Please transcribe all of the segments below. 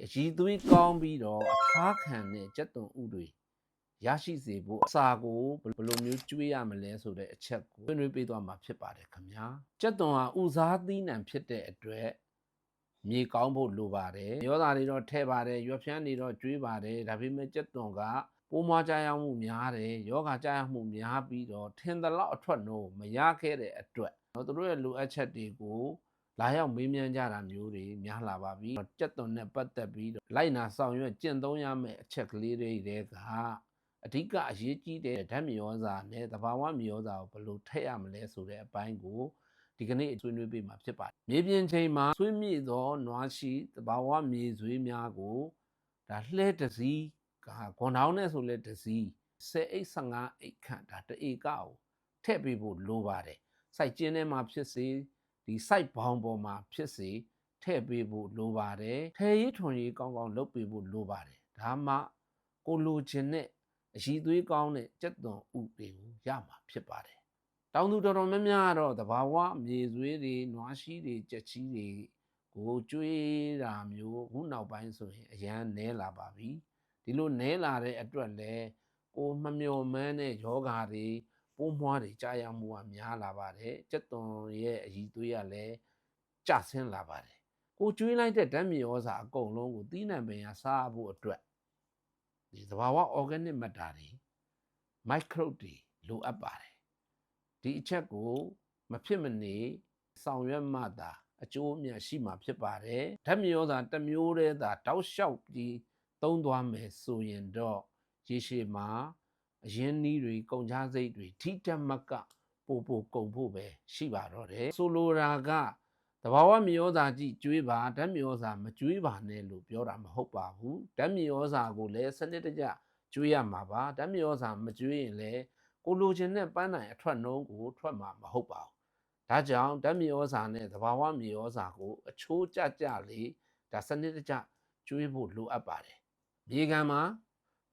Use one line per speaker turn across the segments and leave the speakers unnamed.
အရည်သွေးကောင်းပြီးတော့အထားခံတဲ့ကြက်သွန်ဥတွေရရှိစေဖို့အစာကိုဘယ်လိုမျိုးကျွေးရမလဲဆိုတဲ့အချက်ကိုဆွေးနွေးပေးသွားမှာဖြစ်ပါတယ်ခင်ဗျာကြက်သွန်ဟာဥစားသီးနှံဖြစ်တဲ့အတွက်မြေကောင်းဖို့လိုပါတယ်ရောသားတွေတော့ထဲ့ပါတယ်ရွက်ဖျန်းတွေတော့ကျွေးပါတယ်ဒါပေမဲ့ကြက်သွန်ကပိုးမွားကြရောက်မှုများတယ်ယောဂကြရောက်မှုများပြီးတော့ထင်သလောက်အထွက်နှုန်းမရခဲ့တဲ့အတွက်တော့သူတို့ရဲ့လိုအပ်ချက်တွေကို လာရောက်မေးမြန်းကြတာမျိုးတွေများလာပါပြီ။ကြက်သွန်နဲ့ပတ်သက်ပြီးတော့လိုက်နာဆောင်ရွက်ကျင့်သုံးရမယ့်အချက်ကလေးတွေတဲကအဓိကအရေးကြီးတဲ့ဓာတ်မြေဩဇာနဲ့သဘာဝမြေဩဇာကိုဘယ်လိုထည့်ရမလဲဆိုတဲ့အပိုင်းကိုဒီကနေ့ဆွေးနွေးပေးမှာဖြစ်ပါတယ်။မြေပြင်ချိန်မှာဆွေးမြေ့သောနွားရှိသဘာဝမြေဆွေးများကိုဒါလှဲတစ်စီးကခွန်တောင်းနဲ့ဆိုလဲတစ်စီး10အိတ်15အိတ်ခန့်ဒါတဧကကိုထည့်ပေးဖို့လိုပါတယ်။စိုက်ကျင်းထဲမှာဖြစ်စေ ဒီ site ဘောင်ပေါ်မှာဖြစ်စေထည့်ပေးဖို့လိုပါတယ်ထဲရေးထွန်ရေးကောင်းကောင်းလုပ်ပေးဖို့လိုပါတယ်ဒါမှကိုလိုချင်တဲ့အရှိသွေးကောင်းတဲ့ကြက်သွန်ဥတွေကိုရမှာဖြစ်ပါတယ်တောင်သူတော်တော်များများကတော့တဘာဝမြေသွေးတွေနွားရှိတွေကြက်ချီတွေကိုကျွေးတာမျိုးခုနောက်ပိုင်းဆိုရင်အရန်နဲလာပါပြီဒီလိုနဲလာတဲ့အတွက်လဲကိုမမျော်မှန်းတဲ့ယောဂါတွေ ပိုးမွားတွေကြာရမှုကများလာပါတယ်ကြက်သွန်ရဲ့အည်သွေးကလည်းကျဆင်းလာပါတယ်ကိုကျွေးလိုက်တဲ့ဓာတ်မြေဩဇာအကုန်လုံးကိုသီးနှံပင်ရစားဖို့အတွက်ဒီသဘာဝ organic matter တွေ microbe တွေလိုအပ်ပါတယ်ဒီအချက်ကို မဖြစ်မနေဆောင်ရွက်မှသာအကျိုးအမြတ်ရှိမှာဖြစ်ပါတယ်ဓာတ်မြေဩဇာတစ်မျိုးတည်းသာတောက်လျှောက်ပြီးသုံးသွားမယ်ဆိုရင်တော့ရေရှည်မှာ အရင်နီးတွေကုန်ချစိတ်တွေထိတက်မကပို့ပို့ကုန်ဖို့ပဲရှိပါတော့တယ်ဆိုလိုတာကတဘာဝမြေဩဇာကြည့်ကျွေးပါဓာတ်မြေဩဇာမကျွေးပါနဲ့လို့ပြောတာမဟုတ်ပါဘူးဓာတ်မြေဩဇာကိုလည်းစနစ်တကျကျွေးရမှာပါဓာတ်မြေဩဇာမကျွေးရင်လည်းကိုလိုချင်တဲ့ပန်းနိုင်အထွက်နှုံးကိုထွက်မှာမဟုတ်ပါဘူးဒါကြောင့်ဓာတ်မြေဩဇာနဲ့သဘာဝမြေဩဇာကိုအချိုးကျကျလေးဒါစနစ်တကျကျွေးဖို့လိုအပ်ပါတယ်မြေကံမှာ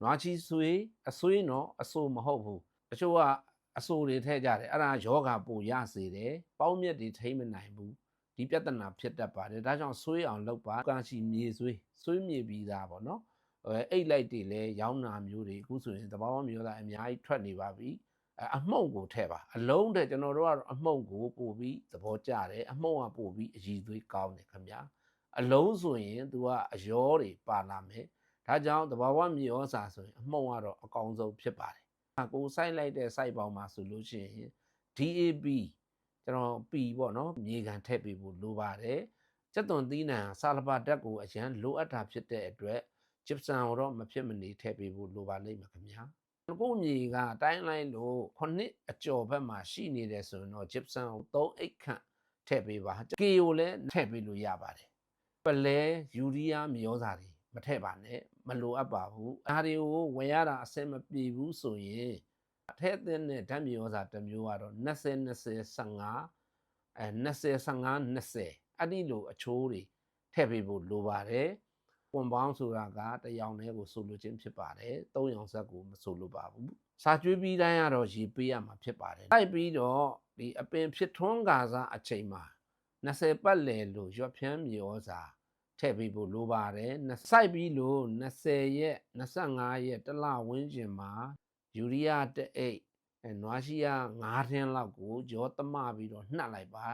နွားချီဆွေးအဆွေးတော့အဆိုးမဟုတ်ဘူးတချို့ကအဆိုးတွေထည့်ကြတယ်အဲ့ဒါယောဂပူရစေတယ်ပေါင်းမြက်တွေထိမ့်မနိုင်ဘူးဒီပြဿနာဖြစ်တတ်ပါတယ်ဒါကြောင့်ဆွေးအောင်လုပ်ပါကာချီမြေဆွေးဆွေးမြေပြီးသားပေါ့နော်အဲအိတ်လိုက်တွေလည်းရောင်းနာမျိုးတွေအခုဆိုရင်တဘာဝမျိုးသားအများကြီးထွက်နေပါပြီအမှုန့်ကိုထည့်ပါအလုံးတဲ့ကျွန်တော်တို့ကတော့အမှုန့်ကိုပို့ပြီးသဘောကျတယ်အမှုန့်ကပို့ပြီးအည်သွေးကောင်းတယ်ခင်ဗျာအလုံးဆိုရင် तू ကအယောတွေပါလာမယ် ဒါကြောင့်တဘာဝမြေဩစာဆိုရင်အမှုန့်ကတော့အကောင်းဆုံးဖြစ်ပါတယ်ကိုစိုက်လိုက်တဲ့စိုက်ပေါင်းမှာဆိုလို့ရှိရင် DAB ကျွန်တော် P ပေါ့နော်မြေကန်ထည့်ပေးဖို့လိုပါတယ်စက်သွန်သီးနှံဆာလပါဓာတ်ကိုအရန်လိုအပ်တာဖြစ်တဲ့အတွက်ဂျစ်ဆန်ကိုတော့မဖြစ်မနေထည့်ပေးဖို့လိုပါလိမ့်မယ်ခင်ဗျာကိုမြေကတိုင်းလိုက်လို့ခုနှစ်အကျော်ဘက်မှာရှိနေတယ်ဆိုရင်တော့ဂျစ်ဆန်ကို3အိတ်ခန့်ထည့်ပေးပါကေကိုလည်းထည့်ပေးလို့ရပါတယ်ပလဲယူရီးယားမြေဩဇာတွေ မထည့်ပါနဲ့မလိုအပ်ပါဘူးဒါတွေကိုဝယ်ရတာအဆင်မပြေဘူးဆိုရင်အထက်အသင်းနဲ့ဓာတ်မြေဩဇာတစ်မျိုးကတော့20 20 15အဲ20 15 20အဲ့ဒီလိုအချိုးတွေထည့်ပေးဖို့လိုပါတယ်ကွန်ပေါင်းဆိုတာကတရောင်တည်းကိုဆိုလိုခြင်းဖြစ်ပါတယ်သုံးရောင်ဆက်ကိုမဆိုလိုပါဘူးစာကျွေးပြီးတိုင်းကတော့ရေပေးရမှာဖြစ်ပါတယ်လိုက်ပြီးတော့ဒီအပင်ဖြစ်ထွန်းကာစားအချိန်မှာ20ပတ်လည်လို့ရွက်ဖြန်းမြေဩဇာ ထည့်ပေးဖို့လိုပါတယ်စိုက်ပြီးလို့20ရက်25ရက်တစ်လဝန်းကျင်မှာယူရီးယားတအိတ်အဲနွားရှိရ9ထင်းလောက်ကိုကြောသမပြီးတော့နှက်လိုက်ပါ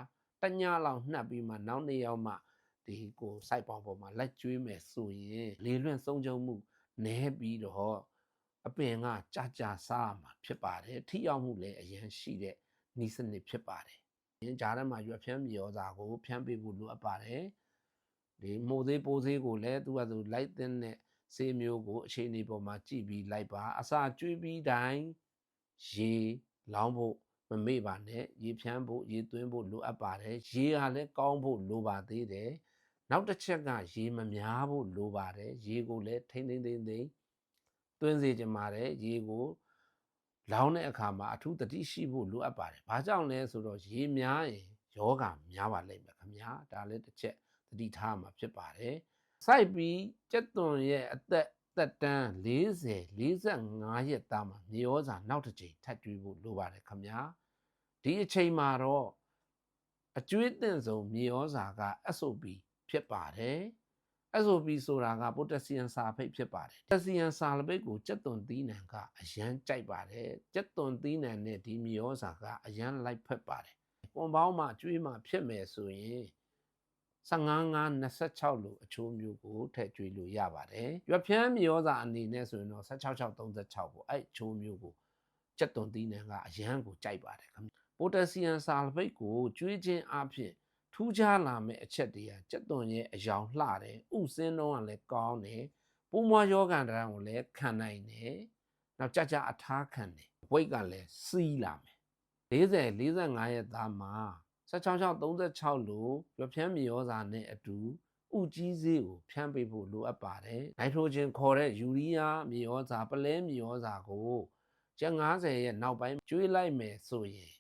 တညလောက်နှက်ပြီးမှနောက်နေ့ရောက်မှဒီကိုစိုက်ပေါင်းပေါ်မှာလက်ကျွေးမယ်ဆိုရင်လေလွင့်ဆုံးချုံမှုနည်းပြီးတော့အပင်ကကြာကြာစားမှာဖြစ်ပါတယ်ထိရောက်မှုလည်းအရင်ရှိတဲ့နီးစနစ်ဖြစ်ပါတယ်။ဒီကြားထဲမှာရွက်ဖြန်းမြေဩဇာကိုဖြန်းပေးဖို့လိုအပ်ပါတယ်။ ဒီမိုသေးပိုးသေးကိုလည်းသူကသူလိုက်တဲ့ဆေးမျိုးကိုအခြေအနေပေါ်မှာကြည့်ပြီးလိုက်ပါအစာကျွေးပြီးတိုင်းရေလောင်းဖို့မမေ့ပါနဲ့ရေဖြန်းဖို့ရေသွင်းဖို့လိုအပ်ပါတယ်ရေကလည်းကောင်းဖို့လိုပါသေးတယ်နောက်တစ်ချက်ကရေမများဖို့လိုပါတယ်ရေကိုလည်းထိမ့်ထိမ့်ထိမ့်ထိမ့်သွင်းစေချင်ပါတယ်ရေကိုလောင်းတဲ့အခါမှာအထူးတတိရှိဖို့လိုအပ်ပါတယ်ဘာကြောင့်လဲဆိုတော့ရေများရင်ယောဂများပါလိမ့်မယ်ခင်ဗျာဒါလည်းတစ်ချက် သတိထားမှာဖြစ်ပါတယ်စိုက်ပြီးကြက်သွန်ရဲ့အသက်သက်တမ်း40 45ရက်သားမှာမြေဩဇာနောက်တစ်ချိန်ထပ်ကျွေးဖို့လိုပါတယ်ခင်ဗျာဒီအချိန်မှာတော့အကျွေးတင်ဆုံးမြေဩဇာက SOP ဖြစ်ပါတယ် SOP ဆိုတာကပိုတက်ဆီယမ်စာဖိတ်ဖြစ်ပါတယ်တက်ဆီယမ်စာလပိတ်ကိုကြက်သွန်သီးနှံကအရန်ကြိုက်ပါတယ်ကြက်သွန်သီးနှံနဲ့ဒီမြေဩဇာကအရန်လိုက်ဖက်ပါတယ်ကွန်ပေါင်းမှာကျွေးမှဖြစ်မယ်ဆိုရင် 15 26လို့အချိုးမျိုးကိုထည့်ကျွေးလို့ရပါတယ်ရွက်ဖြန်းမြေဩဇာအနေနဲ့ဆိုရင်တော့1636ပေါ့အဲ့အချိုးမျိုးကိုကြက်သွန်သီးနှံကအရန်ကိုကြိုက်ပါတယ်ခင်ဗျပိုတက်ဆီယမ်စာလပိတ်ကိုကျွေးခြင်းအဖြစ်ထူးခြားလာမဲ့အချက်တွေကကြက်သွန်ရဲ့အယောင်လှတယ်ဥစင်းတော့ကလည်းကောင်းတယ်ပိုးမွားယောဂန်တရံကိုလည်းခံနိုင်တယ်နောက်ကြကြအထားခံတယ်ဝိတ်ကလည်းစီးလာမယ်40 45ရက်သားမှာ 1636လို့ရွက်ဖြန်းမြေဩဇာနဲ့အတူဥကြီးစေးကိုဖြန်းပေးဖို့လိုအပ်ပါတယ်နိုက်ထရိုဂျင်ခေါ်တဲ့ယူရီးယားမြေဩဇာပလဲမြေဩဇာကိုကျန်90ရဲ့နောက်ပိုင်းကျွေးလိုက်မယ်ဆိုရင်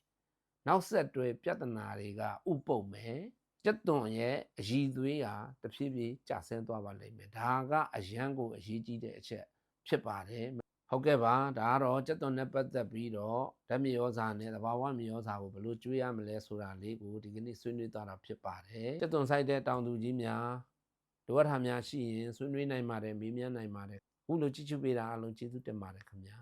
နောက်ဆက်တွဲပြဿနာတွေကဥပုပ်မယ်ကြက်သွန်ရဲ့အရည်သွေးဟာတဖြည်းဖြည်းကျဆင်းသွားပါလိမ့်မယ်ဒါကအရန်ကိုအရေးကြီးတဲ့အချက်ဖြစ်ပါတယ် ဟုတ်ကဲ့ပါဒါကတော့ကြက်သွန်နဲ့ပတ်သက်ပြီးတော့ဓာတ်မြေဩဇာနဲ့သဘာဝမြေဩဇာကိုဘယ်လိုကျွေးရမလဲဆိုတာလေးကိုဒီကနေ့ဆွေးနွေးသွားတာဖြစ်ပါတယ်ကြက်သွန်ဆိုင်တဲ့တောင်သူကြီးများလိုအပ်တာများရှိရင်ဆွေးနွေးနိုင်ပါတယ်မေးမြန်းနိုင်ပါတယ်အခုလိုကြည့်ချူပေးတာအားလုံးကျေးဇူးတင်ပါတယ်ခင်ဗျာ